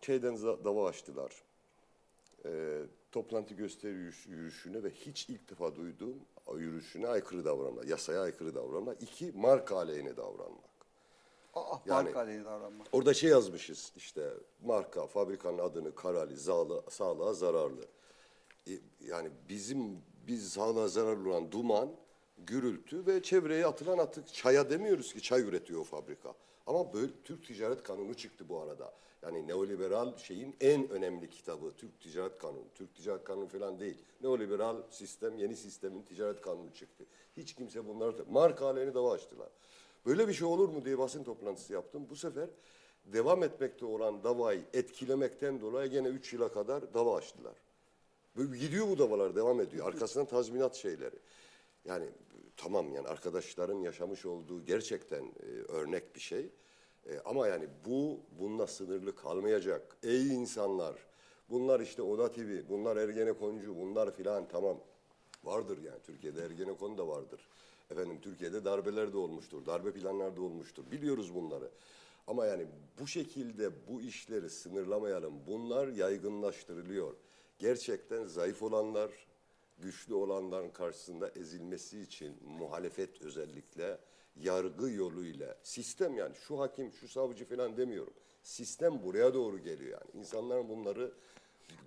şeyden dava açtılar. Ee, toplantı gösteri yürüyüş- yürüyüşüne ve hiç ilk defa duyduğum yürüyüşüne aykırı davranma, yasaya aykırı davranma. İki, marka aleyhine davranmak. Aa, Yani- marka aleyhine davranma. Orada şey yazmışız işte marka, fabrikanın adını karali, sağlığa, sağlığa zararlı. E, Yani bizim biz sağlığa zararlı olan duman, gürültü ve çevreye atılan atık. Çaya demiyoruz ki çay üretiyor o fabrika. Ama böyle Türk Ticaret Kanunu çıktı bu arada. Yani neoliberal şeyin en önemli kitabı Türk Ticaret Kanunu. Türk Ticaret Kanunu falan değil. Neoliberal sistem, yeni sistemin ticaret kanunu çıktı. Hiç kimse bunları... Marka aleyhine dava açtılar. Böyle bir şey olur mu diye basın toplantısı yaptım. Bu sefer devam etmekte olan davayı etkilemekten dolayı gene 3 yıla kadar dava açtılar. Gidiyor bu davalar devam ediyor. Arkasından tazminat şeyleri. Yani tamam yani arkadaşların yaşamış olduğu gerçekten e, örnek bir şey. E, ama yani bu bununla sınırlı kalmayacak. Ey insanlar bunlar işte Oda TV, bunlar Ergenekoncu, bunlar filan tamam. Vardır yani Türkiye'de Ergenekon da vardır. Efendim Türkiye'de darbeler de olmuştur, darbe planları da olmuştur. Biliyoruz bunları. Ama yani bu şekilde bu işleri sınırlamayalım. Bunlar yaygınlaştırılıyor. Gerçekten zayıf olanlar, güçlü olanların karşısında ezilmesi için muhalefet özellikle yargı yoluyla sistem yani şu hakim şu savcı falan demiyorum. Sistem buraya doğru geliyor yani. İnsanların bunları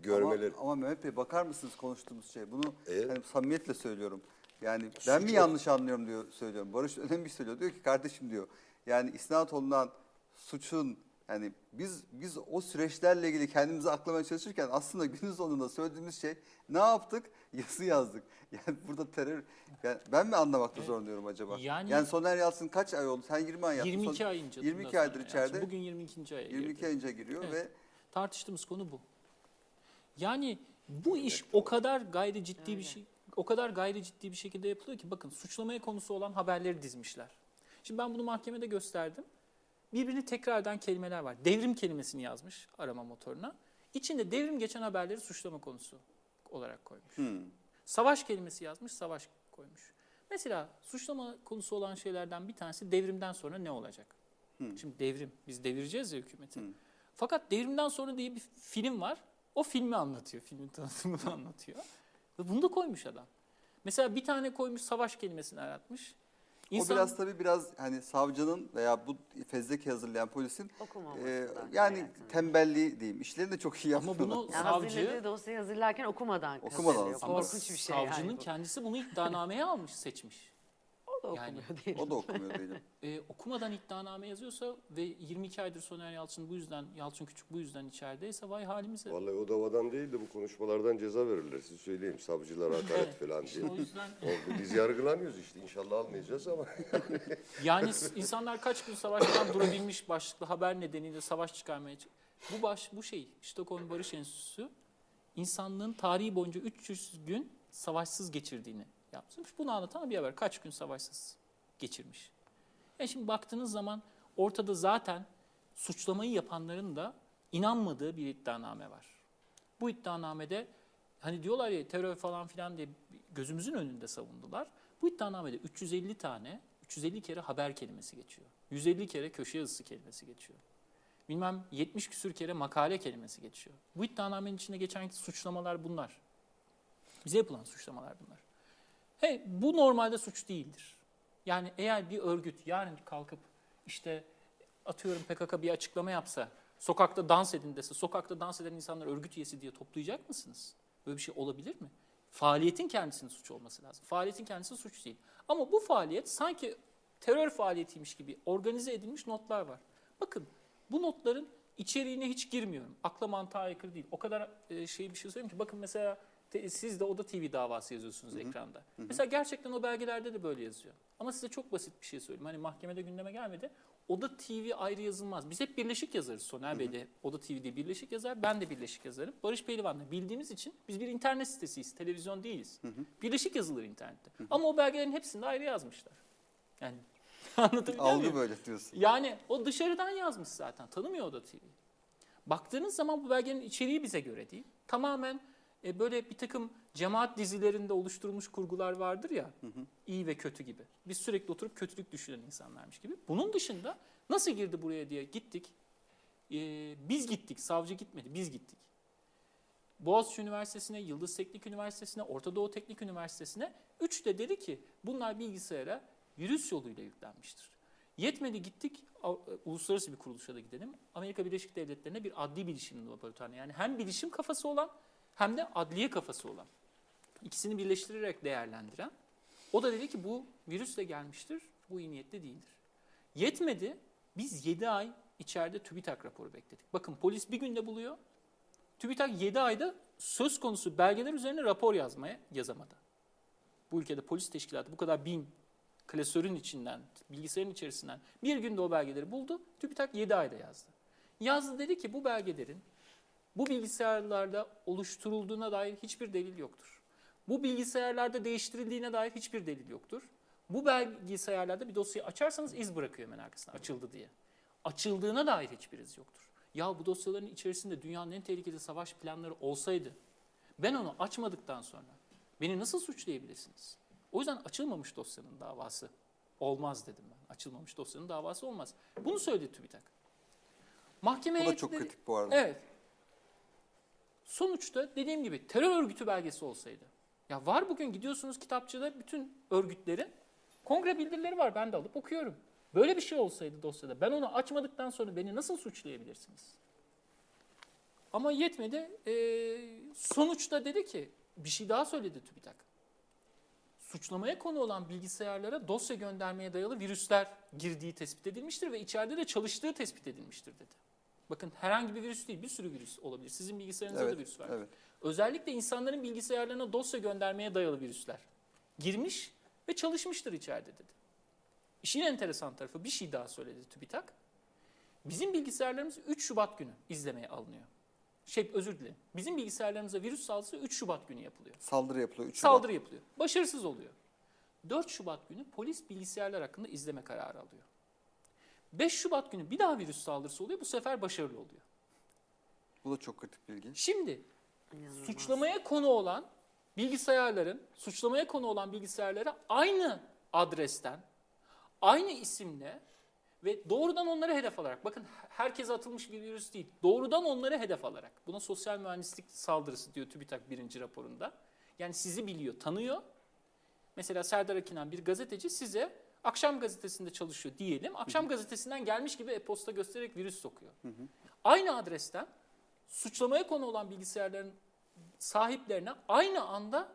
görmeleri Ama, ama Mehmet Bey bakar mısınız konuştuğumuz şey? Bunu Evet. hani samimiyetle söylüyorum. Yani ben mi Suç- yanlış anlıyorum diyor söylüyorum. Barış önemli bir şey söylüyor. Diyor ki kardeşim diyor. Yani isnat olunan suçun yani biz biz o süreçlerle ilgili kendimizi aklamaya çalışırken aslında günün sonunda söylediğimiz şey ne yaptık? Yazı yazdık. Yani burada terör yani ben mi anlamakta zorlanıyorum acaba? Yani- yani Soner Yalçın kaç ay oldu? Sen 20 ay yaptın. 22 Son- ay önce. 22 bundan aydır sonra. içeride. Bugün 22. aya 22 girdi. ay önce giriyor Evet. ve Tartıştığımız konu bu. Yani bu iş o kadar gayri ciddi bir şey, o kadar gayri ciddi bir şekilde yapılıyor ki bakın suçlamaya konusu olan haberleri dizmişler. Şimdi ben bunu mahkemede gösterdim. Birbirini tekrar eden kelimeler var. Devrim kelimesini yazmış arama motoruna. İçinde devrim geçen haberleri suçlama konusu olarak koymuş. hmm, Savaş kelimesi yazmış, savaş koymuş. Mesela suçlama konusu olan şeylerden bir tanesi devrimden sonra ne olacak? Şimdi devrim, biz devireceğiz ya hükümeti. Fakat devrimden sonra diye bir film var. O filmi anlatıyor, filmin tanıtımını anlatıyor. Ve bunu da koymuş adam. Mesela bir tane koymuş savaş kelimesini aratmış. O biraz tabii biraz hani savcının veya bu fezleke hazırlayan polisin Okumaması e, yani kaynaklanıyor. tembelliği diyeyim. İşlerini de çok iyi Ama yapmıyorlar. bunu Yani savcı, dosyayı hazırlarken okumadan Okumadan. Korkunç bir şey savcının yani. bu. kendisi bunu iddianameye almış, seçmiş. O da yani- okumuyor değil. O da okumuyor değilim. Ee, okumadan iddianame yazıyorsa ve 22 aydır Soner Yalçın bu yüzden, Yalçın Küçük bu yüzden içerideyse vay halimize. Vallahi o davadan değil de bu konuşmalardan ceza verirler. Size söyleyeyim. Savcılar hakaret Evet, falan işte diye. o yüzden Oldu. Biz yargılanıyoruz işte. İnşallah almayacağız ama. yani insanlar kaç gün savaştan durabilmiş başlıklı haber nedeniyle savaş çıkarmaya bu baş bu şey Stockholm Barış Enstitüsü insanlığın tarihi boyunca 300 gün savaşsız geçirdiğini yapmış. Bunu anlatan bir haber. Kaç gün savaşsız geçirmiş. Yani şimdi baktığınız zaman ortada zaten suçlamayı yapanların da inanmadığı bir iddianame var. Bu iddianamede hani diyorlar ya terör falan filan diye gözümüzün önünde savundular. Bu iddianamede 350 tane, 350 kere haber kelimesi geçiyor. 150 kere köşe yazısı kelimesi geçiyor. Bilmem 70 küsür kere makale kelimesi geçiyor. Bu iddianamenin içinde geçen suçlamalar bunlar. Bize yapılan suçlamalar bunlar. He, bu normalde suç değildir. Yani eğer bir örgüt yarın kalkıp işte atıyorum PKK bir açıklama yapsa, sokakta dans edin dese, sokakta dans eden insanlar örgüt üyesi diye toplayacak mısınız? Böyle bir şey olabilir mi? Faaliyetin kendisinin suç olması lazım. Faaliyetin kendisi suç değil. Ama bu faaliyet sanki terör faaliyetiymiş gibi organize edilmiş notlar var. Bakın bu notların içeriğine hiç girmiyorum. Akla mantığa aykırı değil. O kadar e, şey bir şey söyleyeyim ki bakın mesela te- siz de Oda TV davası yazıyorsunuz ekranda. Mesela gerçekten o belgelerde de böyle yazıyor. Ama size çok basit bir şey söyleyeyim. Hani mahkemede gündeme gelmedi. Oda TV ayrı yazılmaz. Biz hep birleşik yazarız. Soner Bey de Oda TV'de birleşik yazar. Ben de birleşik yazarım. Barış Pehlivan da bildiğimiz için biz bir internet sitesiyiz. Televizyon değiliz. Birleşik yazılır internette. Ama o belgelerin hepsini de ayrı yazmışlar. Yani anlatabiliyor muyum? Algı böyle diyorsun. Yani o dışarıdan yazmış zaten. Tanımıyor Oda TV. Baktığınız zaman bu belgenin içeriği bize göre değil. Tamamen e, böyle bir takım cemaat dizilerinde oluşturulmuş kurgular vardır ya. iyi ve kötü gibi. Biz sürekli oturup kötülük düşünen insanlarmış gibi. Bunun dışında nasıl girdi buraya diye gittik. Ee, biz gittik, savcı gitmedi, biz gittik. Boğaziçi Üniversitesi'ne, Yıldız Teknik Üniversitesi'ne, Orta Doğu Teknik Üniversitesi'ne. Üç de dedi ki bunlar bilgisayara virüs yoluyla yüklenmiştir. Yetmedi gittik e, uluslararası bir kuruluşa da gidelim. Amerika Birleşik Devletleri'ne bir adli bilişim laboratuvarına yani hem bilişim kafası olan hem de adliye kafası olan ikisini birleştirerek değerlendiren. O da dedi ki bu virüsle gelmiştir, bu iyi niyetli değildir. Yetmedi, biz 7 ay içeride TÜBİTAK raporu bekledik. Bakın polis bir günde buluyor, TÜBİTAK 7 ayda söz konusu belgeler üzerine rapor yazmaya yazamadı. Bu ülkede polis teşkilatı bu kadar bin klasörün içinden, bilgisayarın içerisinden bir günde o belgeleri buldu. TÜBİTAK 7 ayda yazdı. Yazdı dedi ki bu belgelerin bu bilgisayarlarda oluşturulduğuna dair hiçbir delil yoktur. Bu bilgisayarlarda değiştirildiğine dair hiçbir delil yoktur. Bu bilgisayarlarda bir dosyayı açarsanız iz bırakıyor hemen arkasına açıldı diye. Açıldığına dair hiçbir iz yoktur. Ya bu dosyaların içerisinde dünyanın en tehlikeli savaş planları olsaydı ben onu açmadıktan sonra beni nasıl suçlayabilirsiniz? O yüzden açılmamış dosyanın davası olmaz dedim ben. Açılmamış dosyanın davası olmaz. Bunu söyledi TÜBİTAK. Mahkeme Bu da çok kritik bu arada. Evet. Sonuçta dediğim gibi terör örgütü belgesi olsaydı. Ya var bugün gidiyorsunuz kitapçıda bütün örgütlerin kongre bildirileri var. Ben de alıp okuyorum. Böyle bir şey olsaydı dosyada ben onu açmadıktan sonra beni nasıl suçlayabilirsiniz? Ama yetmedi. Ee, sonuçta dedi ki bir şey daha söyledi TÜBİTAK. Suçlamaya konu olan bilgisayarlara dosya göndermeye dayalı virüsler girdiği tespit edilmiştir ve içeride de çalıştığı tespit edilmiştir dedi. Bakın herhangi bir virüs değil, bir sürü virüs olabilir. Sizin bilgisayarınızda Evet, da virüs var. evet. Özellikle insanların bilgisayarlarına dosya göndermeye dayalı virüsler girmiş ve çalışmıştır içeride dedi. İşin enteresan tarafı bir şey daha söyledi TÜBİTAK. Bizim bilgisayarlarımız 3 Şubat günü izlemeye alınıyor. Şey özür dilerim. Bizim bilgisayarlarımıza virüs saldırısı 3 Şubat günü yapılıyor. Saldırı yapılıyor. 3 Şubat. Saldırı yapılıyor. Başarısız oluyor. 4 Şubat günü polis bilgisayarlar hakkında izleme kararı alıyor. 5 Şubat günü bir daha virüs saldırısı oluyor. Bu sefer başarılı oluyor. Bu da çok kritik bilgi. Şimdi İnanılmaz. suçlamaya konu olan bilgisayarların, suçlamaya konu olan bilgisayarlara aynı adresten, aynı isimle ve doğrudan onları hedef alarak, bakın herkese atılmış bir virüs değil, doğrudan onları hedef alarak, buna sosyal mühendislik saldırısı diyor TÜBİTAK birinci raporunda. Yani sizi biliyor, tanıyor. Mesela Serdar Akinen bir gazeteci size akşam gazetesinde çalışıyor diyelim. Akşam gazetesinden gelmiş gibi e-posta göstererek virüs sokuyor. Aynı adresten suçlamaya konu olan bilgisayarların sahiplerine aynı anda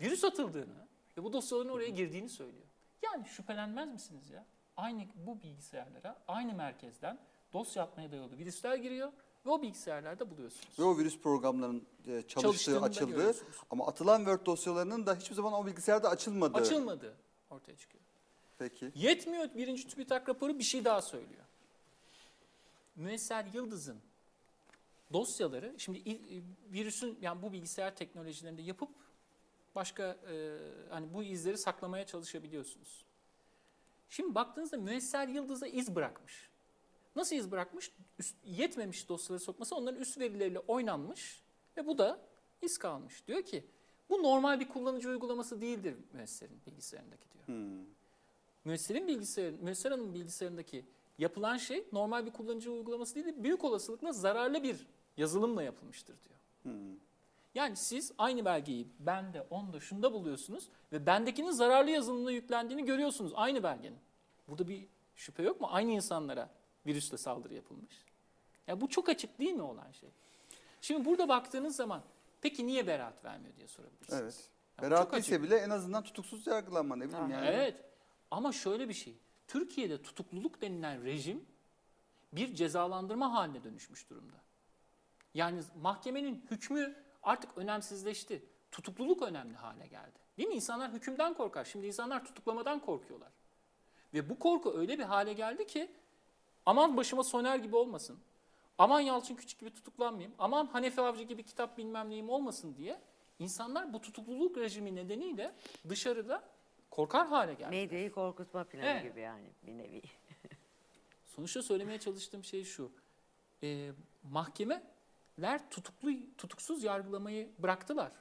virüs atıldığını ve bu dosyaların oraya girdiğini söylüyor. Yani şüphelenmez misiniz ya? Aynı bu bilgisayarlara aynı merkezden dosya atmaya dayalı virüsler giriyor ve o bilgisayarlarda buluyorsunuz. Ve o virüs programlarının e, çalıştığı, açıldığı ama atılan Word dosyalarının da hiçbir zaman o bilgisayarda açılmadığı. Açılmadı ortaya çıkıyor. Peki. Yetmiyor birinci TÜBİTAK raporu bir şey daha söylüyor. Müesser Yıldız'ın dosyaları şimdi virüsün yani bu bilgisayar teknolojilerinde yapıp başka e, hani bu izleri saklamaya çalışabiliyorsunuz. Şimdi baktığınızda Müesser Yıldız'a iz bırakmış. Nasıl iz bırakmış? Üst- yetmemiş dosyaları sokması onların üst verileriyle oynanmış ve bu da iz kalmış. Diyor ki bu normal bir kullanıcı uygulaması değildir Müesser'in bilgisayarındaki diyor. Hmm. Müesser'in bilgisayarı, Müesser Hanım'ın bilgisayarındaki yapılan şey normal bir kullanıcı uygulaması değil de büyük olasılıkla zararlı bir yazılımla yapılmıştır diyor. Hmm. Yani siz aynı belgeyi bende, onda, şunda buluyorsunuz ve bendekinin zararlı yazılımla yüklendiğini görüyorsunuz aynı belgenin. Burada bir şüphe yok mu? Aynı insanlara virüsle saldırı yapılmış. Ya bu çok açık değil mi olan şey? Şimdi burada baktığınız zaman peki niye beraat vermiyor diye sorabilirsiniz. Evet. Ya bu Beraat değilse bile en azından tutuksuz yargılanma ne bileyim yani. Evet. Ama şöyle bir şey. Türkiye'de tutukluluk denilen rejim bir cezalandırma haline dönüşmüş durumda. Yani mahkemenin hükmü artık önemsizleşti. Tutukluluk önemli hale geldi. Değil mi? İnsanlar hükümden korkar. Şimdi insanlar tutuklamadan korkuyorlar. Ve bu korku öyle bir hale geldi ki aman başıma Soner gibi olmasın. Aman Yalçın Küçük gibi tutuklanmayayım. Aman Hanefi Avcı gibi kitap bilmem neyim olmasın diye insanlar bu tutukluluk rejimi nedeniyle dışarıda korkar hale geldi. Medyayı korkutma planı Evet. gibi yani bir nevi. Sonuçta söylemeye çalıştığım şey şu. Ee, mahkemeler tutuklu, tutuksuz yargılamayı bıraktılar.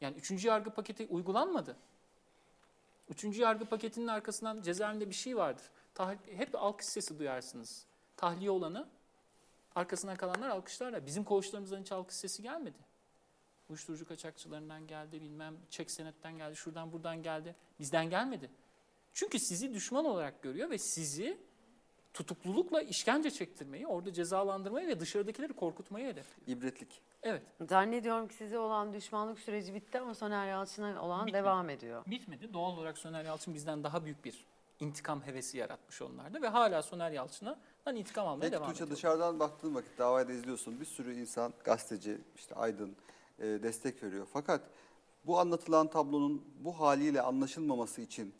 Yani üçüncü yargı paketi uygulanmadı. Üçüncü yargı paketinin arkasından cezaevinde bir şey vardır. Tah- hep alkış sesi duyarsınız. Tahliye olanı arkasından kalanlar alkışlarla. Bizim koğuşlarımızdan hiç alkış sesi gelmedi. Uyuşturucu kaçakçılarından geldi, bilmem çek senetten geldi, şuradan buradan geldi. Bizden gelmedi. Çünkü sizi düşman olarak görüyor ve sizi tutuklulukla işkence çektirmeyi, orada cezalandırmayı ve dışarıdakileri korkutmayı hedefliyor. İbretlik. Evet, Zannediyorum ki size olan düşmanlık süreci bitti ama Soner Yalçın'a olan Bitmedi. devam ediyor. bitmedi. Doğal olarak Soner Yalçın bizden daha büyük bir intikam hevesi yaratmış onlarda ve hala Soner Yalçın'dan intikam almaya Peki devam Tuğçe ediyor. dışarıdan baktığın vakit davayı da izliyorsun. Bir sürü insan, gazeteci, işte aydın e, destek veriyor. Fakat bu anlatılan tablonun bu haliyle anlaşılmaması için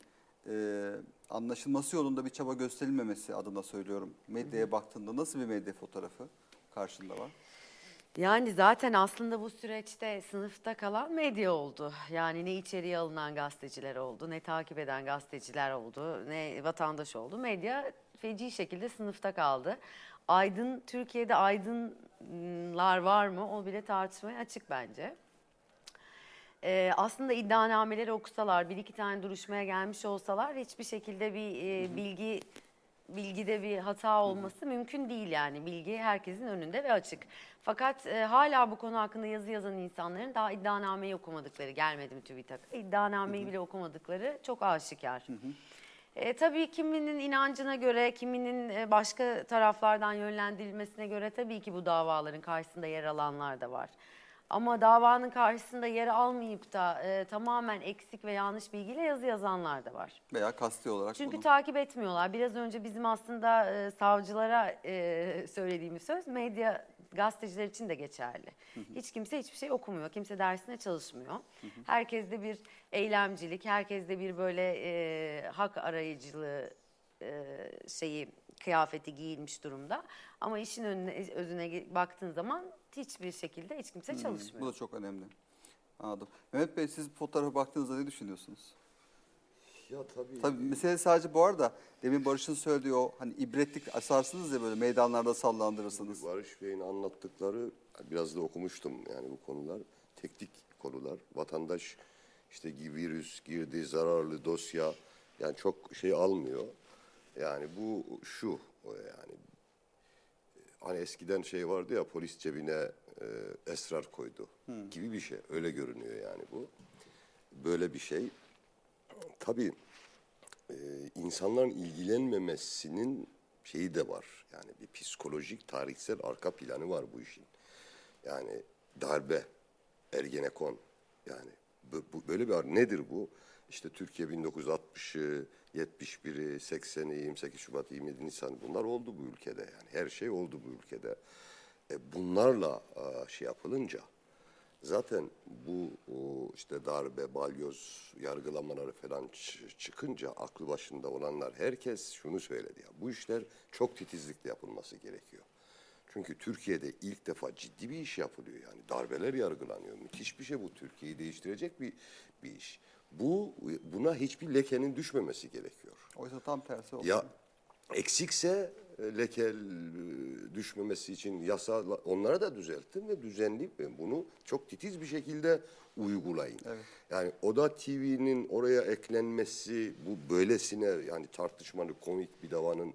e, anlaşılması yolunda bir çaba gösterilmemesi adına söylüyorum. Medyaya baktığında nasıl bir medya fotoğrafı karşında var? Yani zaten aslında bu süreçte sınıfta kalan medya oldu. Yani ne içeriye alınan gazeteciler oldu, ne takip eden gazeteciler oldu, ne vatandaş oldu. Medya feci şekilde sınıfta kaldı. Aydın, Türkiye'de aydınlar var mı o bile tartışmaya açık bence. Ee, aslında iddianameleri okusalar, bir iki tane duruşmaya gelmiş olsalar hiçbir şekilde bir e, bilgi bilgide bir hata olması mümkün değil yani. Bilgi herkesin önünde ve açık. Fakat e, hala bu konu hakkında yazı yazan insanların daha iddianameyi okumadıkları, gelmedi mi TÜBİTAK'a, iddianameyi bile okumadıkları çok aşikar. E, tabii kiminin inancına göre, kiminin e, başka taraflardan yönlendirilmesine göre tabii ki bu davaların karşısında yer alanlar da var. Ama davanın karşısında yer almayıp da e, tamamen eksik ve yanlış bilgiyle yazı yazanlar da var. Veya kasti olarak Çünkü bunu. takip etmiyorlar. Biraz önce bizim aslında e, savcılara e, söylediğimiz söz medya gazeteciler için de geçerli. Hiç kimse hiçbir şey okumuyor. Kimse dersine çalışmıyor. Herkeste bir eylemcilik, herkeste bir böyle e, hak arayıcılığı e, şeyi kıyafeti giyilmiş durumda. Ama işin önüne, özüne baktığın zaman hiçbir şekilde hiç kimse çalışmıyor. Bu da çok önemli. Anladım. Mehmet Bey siz bu fotoğrafa baktığınızda ne düşünüyorsunuz? Ya tabii. Tabii mesele sadece bu arada demin Barış'ın söylediği o hani ibretlik asarsınız ya böyle meydanlarda sallandırırsınız. Barış Bey'in anlattıkları biraz da okumuştum yani bu konular. Teknik konular. Vatandaş işte virüs girdi, zararlı dosya yani çok şey almıyor. Yani bu şu yani hani eskiden şey vardı ya polis cebine e, esrar koydu gibi bir şey. Öyle görünüyor yani bu. Böyle bir şey. Tabii e, insanların ilgilenmemesinin şeyi de var. Yani bir psikolojik, tarihsel arka planı var bu işin. Yani darbe, Ergenekon yani bu, bu- böyle bir nedir bu? İşte Türkiye 1960'ı, 71'i, 80'i, 28 Şubat, 27 Nisan bunlar oldu bu ülkede yani. Her şey oldu bu ülkede. E, bunlarla e, şey yapılınca Zaten bu işte darbe, balyoz yargılamaları falan çıkınca aklı başında olanlar herkes şunu söyledi ya. Bu işler çok titizlikle yapılması gerekiyor. Çünkü Türkiye'de ilk defa ciddi bir iş yapılıyor yani. Darbeler yargılanıyor. Müthiş bir şey bu. Türkiye'yi değiştirecek bir bir iş. Bu buna hiçbir lekenin düşmemesi gerekiyor. Oysa tam tersi oldu. Ya eksikse leke e, düşmemesi için yasa onlara da düzeltin ve düzenli ve bunu çok titiz bir şekilde uygulayın. Yani Oda TV'nin oraya eklenmesi bu böylesine yani tartışmalı komik bir davanın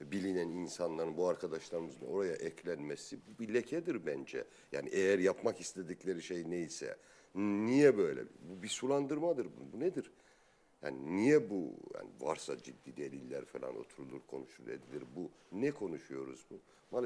bilinen insanların bu arkadaşlarımızın oraya eklenmesi bu bir lekedir bence. Yani eğer yapmak istedikleri şey neyse niye böyle? Bu bir sulandırmadır. Bu, bu nedir? Yani niye bu yani varsa ciddi deliller falan oturulur konuşulur edilir bu ne konuşuyoruz bu? Maalesef